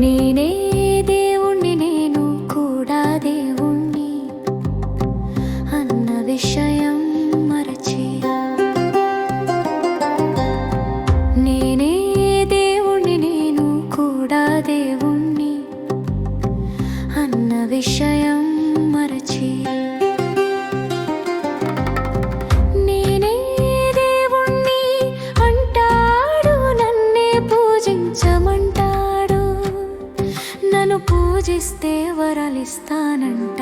నేనే విషయం మరచి నేనే అంటాడు పూజించమంటాడు. నన్ను పూజిస్తే వరలిస్తానంటాడు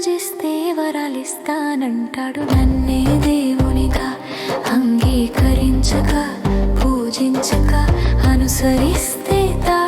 పూజిస్తే వరాలిస్తానంటాడు నన్నే దేవునిగా అంగీకరించక పూజించక అనుసరిస్తే తా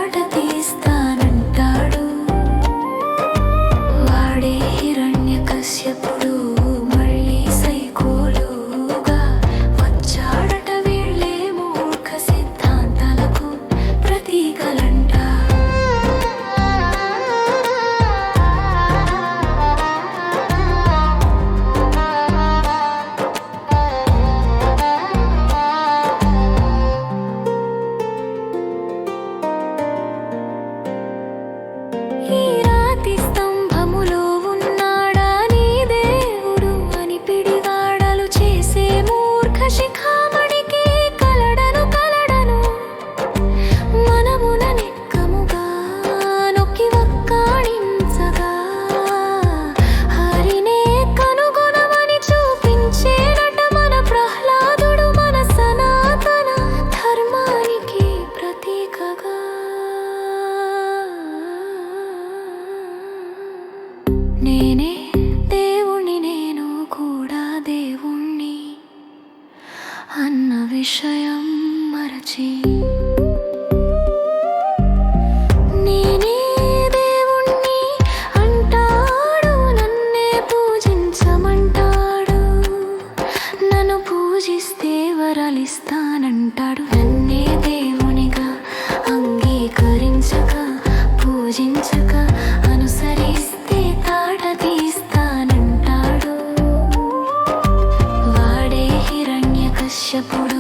विषयं मरचि। ఎప్పుడు